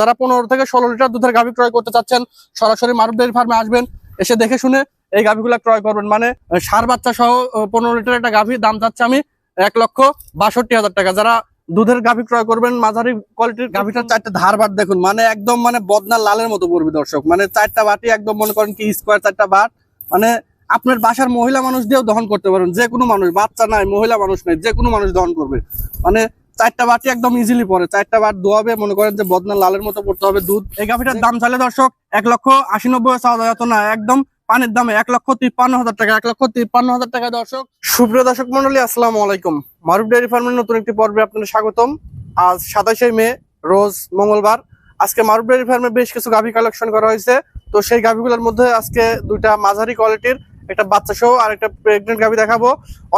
যারা পনেরো থেকে ষোলো লিটার দুধের গাভী ক্রয় করতে চাচ্ছেন, সরাসরি মারুফ ডেয়ারি ফার্মে আসবেন, এসে দেখে শুনে এই গাভীগুলো ক্রয় করবেন। মানে সার বাচ্চা সহ পনেরো লিটার একটা গাভী দাম চাচ্ছে আমি এক লক্ষ বাষট্টি হাজার টাকা। যারা দুধের গাভী ক্রয় করবেন, মাঝারি কোয়ালিটির গাভীটার চারটে ধার বাট দেখুন মানে একদম মানে বদনা লালের মতো পড়বে দর্শক। মানে চারটা বাটি একদম মনে করেন কি স্কোয়ার চারটা বাট। মানে আপনার বাসার মহিলা মানুষ দিয়েও দহন করতে পারেন যে কোনো মানুষ, বাচ্চা নাই, মহিলা মানুষ নাই যে কোনো মানুষ দহন করবে। মানে চারটা বাটি একদম ইজিলি পরে। চারটা বাট দোয়াবে মনে করেন যে বদনা লালের মতো পড়তে হবে দুধ। এই গাভিটার দাম চাইলে দর্শক এক লক্ষ আশি নব্বই চাওয়া যায় না একদম পানির দামে এক লক্ষ তিপ্পান্ন হাজার টাকা এক লক্ষ তিপ্পান্ন হাজার টাকা দর্শক। সুপ্রিয় দর্শক মন্ডলী আসসালামু আলাইকুম। মারুফ ডেয়ারি ফার্মের নতুন একটি পর্বে আপনাদের স্বাগতম। আজ সাতাশে মে রোজ মঙ্গলবার। আজকে মারুফ ডেয়ারি ফার্মে বেশ কিছু গাভি কালেকশন করা হয়েছে। তো সেই গাভিগুলোর মধ্যে আজকে দুইটা মাঝারি কোয়ালিটির একটা বাচ্চা সহ আর একটা প্রেগনেন্ট গাভি দেখাবো।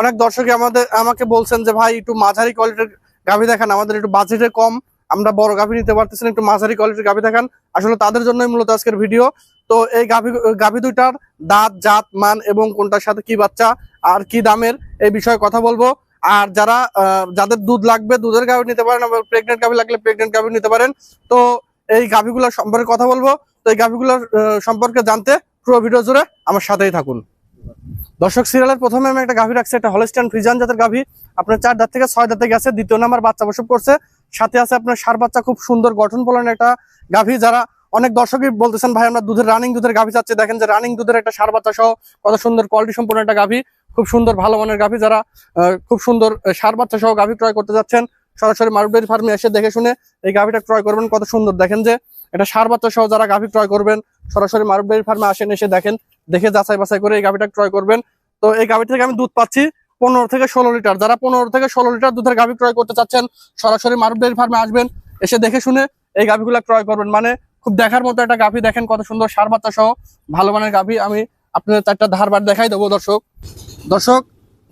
অনেক দর্শকই আমাদের আমাকে বলছেন যে ভাই একটু মাঝারি কোয়ালিটির গাভি দেখান, আমাদের একটু বাজেটে কম, আমরা বড় গাভি নিতে পারতেছেন একটু মাঝারি কোয়ালিটির গাভী দেখান। আসলে তাদের জন্যই মূলত আজকের ভিডিও তো এই গাভী, গাভি দুইটার দাঁত, জাত, মান এবং কোনটার সাথে কি বাচ্চা আর কি দামের এই বিষয়ে কথা বলব। আর যারা যাদের দুধ লাগবে, দুধের গাভী নিতে পারেন, আবার প্রেগনেন্ট গাভী লাগলে প্রেগনেন্ট গাভি নিতে পারেন। তো এই গাভিগুলোর সম্পর্কে কথা বলব। তো এই গাভিগুলোর সম্পর্কে জানতে পুরো ভিডিও জুড়ে আমার সাথেই থাকুন। দর্শক সিরিয়ালের প্রথমে আমি একটা গাভী রাখছি, একটা হলস্টাইন ফ্রিজান জাতের গাভি। আপনার চার দাঁত থেকে ছয় দাঁতে গেছে দ্বিতীয় নাম্বার বাচ্চা বসব করছে সাথে আছে আপনার সার বাচ্চা, খুব সুন্দর গঠন ফলনের একটা গাভী। যারা অনেক দর্শকই বলতেছেন, ভাই, আমরা দুধের রানিং দুধের গাভী চাচ্ছি। দেখেন যে রানিং দুধের একটা সার বাচ্চা সহ কত সুন্দর কোয়ালিটি সম্পূর্ণ একটা গাভী। খুব সুন্দর ভালো মানের গাভি। যারা খুব সুন্দর সার বাচ্চা সহ গাভী ক্রয় করতে যাচ্ছেন, সরাসরি মারুডেরি ফার্মে এসে দেখে শুনে এই গাভীটা ক্রয় করবেন। কত সুন্দর। দেখেন যে এটা সার সহ যারা গাভি ক্রয় করবেন, সরাসরি মারুডেরি ফার্মে আসেন, এসে দেখেন, দেখে যাচাই বাছাই করে এই গাভিটা ক্রয় করবেন। তো এই গাভি থেকে আমি দুধ পাচ্ছি পনেরো থেকে ষোলো লিটার। যারা পনেরো থেকে ষোলো লিটার দুধের গাভি ক্রয় করতে চাচ্ছেন, সরাসরি মারুফ ডেয়ারি ফার্মে আসবেন, এসে দেখে শুনে এই গাভিগুলো ক্রয় করবেন। মানে খুব দেখার মতো একটা গাভি, দেখেন কত সুন্দর সার সহ ভালো মানের গাভি। আমি আপনাদের চারটা ধারবার দেখাই দেবো, দর্শক। দর্শক,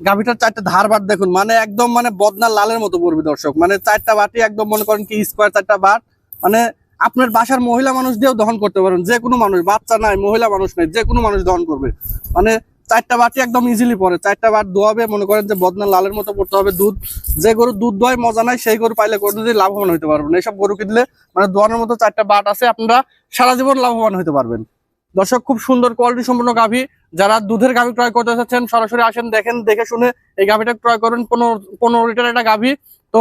গাভিটার চারটা ধার ধারবার দেখুন। মানে একদম মানে বদনা লালের মতো পড়বে, দর্শক। মানে চারটা বাটি একদম মনে করেন কি স্কোয়ার চারটা বাট মানে আপনার বাসার মহিলা মানুষ দিয়েও দহন করতে পারেন। যে কোনো মানুষ, বাচ্চা নাই, মহিলা মানুষ নাই, যে কোনো মানুষ দহন করবে। মানে চারটা বাটি একদম ইজিলি পরে। চারটা বাট দোয়াবে মনে করেন যে বদনা লালের মতো পড়তে হবে, দুধ, যে গরু দুধ দোয়ায় মজা নাই, সেই গরু পাইলে কোনো দিন লাভবান হতে পারবেন এইসব গরু কিনলে মানে দোয়ানোর মতো চারটা বাট আছে, আপনারা সারা জীবন লাভবান হতে পারবেন। দর্শক, খুব সুন্দর কোয়ালিটি সম্পন্ন গাভি। যারা দুধের গাভি ক্রয় করতে চাচ্ছেন সরাসরি আসেন, দেখেন, দেখে শুনে এই গাভিটা ক্রয় করেন। পনেরো পনেরো লিটার একটা গাভি। তো,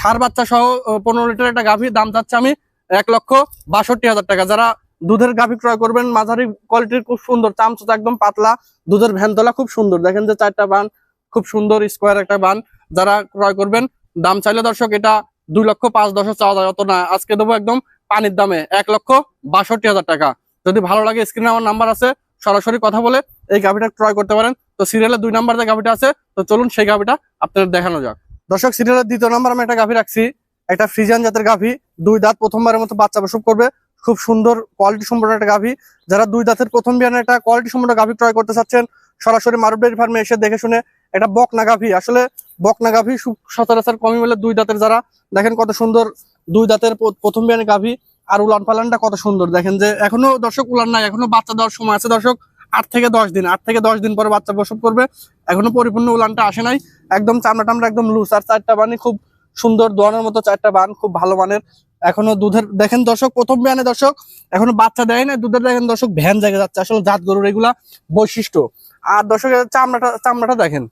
সার বাচ্চা সহ, পনেরো লিটার একটা গাভি, দাম চাচ্ছে আমি এক লক্ষ বাষট্টি হাজার টাকা। যারা দুধের গাভি ক্রয় করবেন, মাঝারি কোয়ালিটির খুব সুন্দর চামচুটা একদম পাতলা, দুধের ভ্যানতলা খুব সুন্দর। দেখেন যে চারটা বান, খুব সুন্দর স্কোয়ার একটা বান যারা ক্রয় করবেন। দাম চাইলে দর্শক এটা দুই লক্ষ পাঁচ দশ চাওয়া যায়, অত না। আজকে দেবো একদম পানির দামে এক লক্ষ বাষট্টি হাজার টাকা। যদি ভালো লাগে স্ক্রিনে আমার নাম্বার আছে, সরাসরি কথা বলে এই গাভিটা ক্রয় করতে পারেন। তো সিরিয়ালের দুই নাম্বার যে গাভিটা আছে, তো চলুন সেই গাভিটা আপনাদের দেখানো যাক। দর্শক সিরিয়ালের দ্বিতীয় নাম্বার আমি একটা গাভি রাখছি। একটা ফ্রিজিয়ান জাতের গাভি, দুই দাঁত প্রথমবারের মতো বাচ্চা প্রসব করবে। খুব সুন্দর কোয়ালিটি সম্পন্ন একটা গাভি। যারা দুই দাঁতের প্রথম বিয়ানে একটা কোয়ালিটি সম্পন্ন গাভি ক্রয় করতে চাচ্ছেন, সরাসরি মারুডেরি ফার্মে এসে দেখে শুনে একটা বকনা গাভি। আসলে বকনা গাভি সচরাচর কমই বলে দুই দাঁতের যারা। দেখেন কত সুন্দর দুই দাঁতের প্রথম বিয়ানে গাভি। আর উলান পালানটা কত সুন্দর। দেখেন যে এখনও দর্শক উলান নাই, এখনও বাচ্চা দেওয়ার সময় আছে দর্শক। আট থেকে দশ দিন, আট থেকে দশ দিন পরে বাচ্চা প্রসব করবে। এখনও পরিপূর্ণ উলানটা আসে নাই। একদম চামড়া টামড়া একদম লুজ আর চারটা বানি খুব সুন্দর দোয়ানোর মতো চারটা বান, খুব ভালো মানের। এখনও দুধের, দেখেন দর্শক, প্রথম বিয়ানে দর্শক, এখনও বাচ্চা দেয় না, দুধের দেখেন দর্শক, ভ্যান জায়গা যাচ্ছে। আসলে জাত গরুর এগুলা বৈশিষ্ট্য। আর দর্শকের চামড়াটা চামড়াটা দেখেন।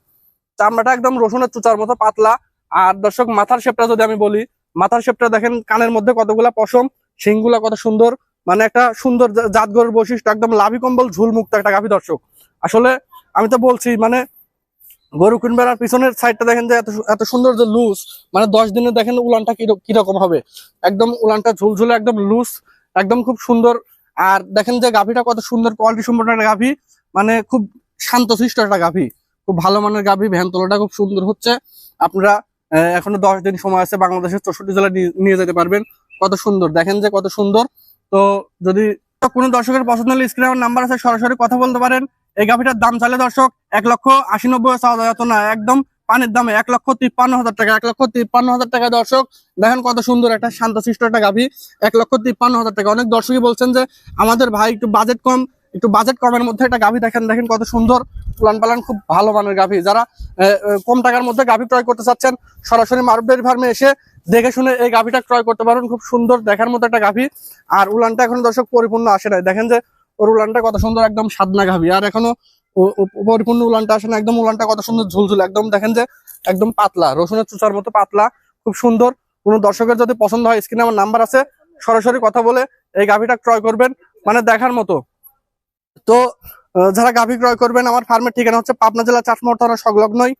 চামড়াটা একদম রসুনের চুচার মতো পাতলা। আর দর্শক, মাথার শেপটা যদি আমি বলি, মাথার শেপটা দেখেন, কানের মধ্যে কতগুলা পশম, শিংগুলা কত সুন্দর। মানে একটা সুন্দর জাত গরুর বৈশিষ্ট্য, একদম লাভি কম্বল ঝুলমুক্ত একটা গাভী দর্শক। আসলে আমি তো বলছি মানে গরু কিনবেন আর পিছনের সাইডটা দেখেন যে এত এত সুন্দর যে লুজ মানে দশ দিনে দেখেন উলানটা কিরক- কীরকম হবে। একদম উলানটা ঝুলঝুলে, একদম লুজ একদম খুব সুন্দর। আর দেখেন যে গাভীটা কত সুন্দর কোয়ালিটি সম্পন্ন একটা গাভী। মানে খুব শান্ত শান্তশিষ্ট একটা গাভী। খুব ভালো মানের গাভী, ভ্যান তোলাটা খুব সুন্দর হচ্ছে। আপনারা এখনও দশ দিন সময় আছে, বাংলাদেশের চৌষট্টি জেলায় নিয়ে যেতে পারবেন। কত সুন্দর, দেখেন যে কত সুন্দর। তো যদি কোনো দর্শকের পছন্দ হলে স্ক্রিনে আমার নাম্বার আছে, সরাসরি কথা বলতে পারেন। এই গাভিটার দাম চাইলে দর্শক এক লক্ষ আশি নব্বই এত না, একদম পানির দামে এক লক্ষ তিপ্পান্ন হাজার টাকা, এক লক্ষ তিপ্পান্ন হাজার টাকা দর্শক। দেখেন কত সুন্দর একটা শান্তশিষ্ট একটা গাভি, এক লক্ষ তিপ্পান্ন হাজার টাকা। অনেক দর্শকই বলছেন যে, আমাদের ভাই একটু বাজেট কম, একটু বাজেট কমের মধ্যে একটা গাভি দেখেন দেখেন কত সুন্দর উলান পালান খুব ভালো মানের গাভি। যারা কম টাকার মধ্যে গাভি ক্রয় করতে চাচ্ছেন, সরাসরি মারুফ ডেয়ারি ফার্মে এসে দেখে শুনে এই গাভিটা ক্রয় করতে পারবেন খুব সুন্দর দেখার মতো একটা গাভি। আর উলানটা এখন দর্শক পরিপূর্ণ আসে নাই। দেখেন যে ওর উলানটা কত সুন্দর একদম সাদনা গাভি আর এখনও পরিপূর্ণ উলানটা আসে না একদম উলানটা কত সুন্দর ঝুলঝুল। একদম দেখেন যে একদম পাতলা, রসুনের চুচার মতো পাতলা, খুব সুন্দর। কোনো দর্শকের যদি পছন্দ হয়, স্ক্রিনে আমার নাম্বার আছে, সরাসরি কথা বলে এই গাভিটা ক্রয় করবেন মানে দেখার মতো। তো যারা গাভি ক্রয় করবেন, আমার ফার্মের ঠিকানা হচ্ছে পাবনা জেলা চাটমোহর থানা সংলগ্নই।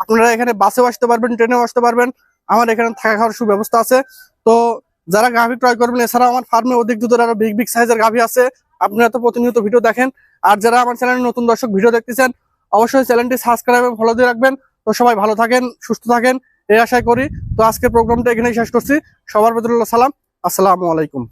আপনারা এখানে বাসেও আসতে পারবেন, ট্রেনেও আসতে পারবেন। আমার এখানে থাকা খাওয়ার সুব্যবস্থা আছে। তো, যারা গাভি ক্রয় করবেন এছাড়া আমার ফার্মে অধিক দুধের আরও বিগ বিগ সাইজের গাভি আছে। আপনারা তো প্রতিনিয়ত ভিডিও দেখেন। আর যারা আমার চ্যানেলে নতুন দর্শক ভিডিও দেখতেছেন, অবশ্যই চ্যানেলটি সাবস্ক্রাইব এবং ফলো দিয়ে রাখবেন। তো সবাই ভালো থাকেন, সুস্থ থাকেন, এই আশায় করি। তো আজকের প্রোগ্রামটা এখানেই শেষ করছি। সবার প্রতি সালাম। আসসালামু আলাইকুম।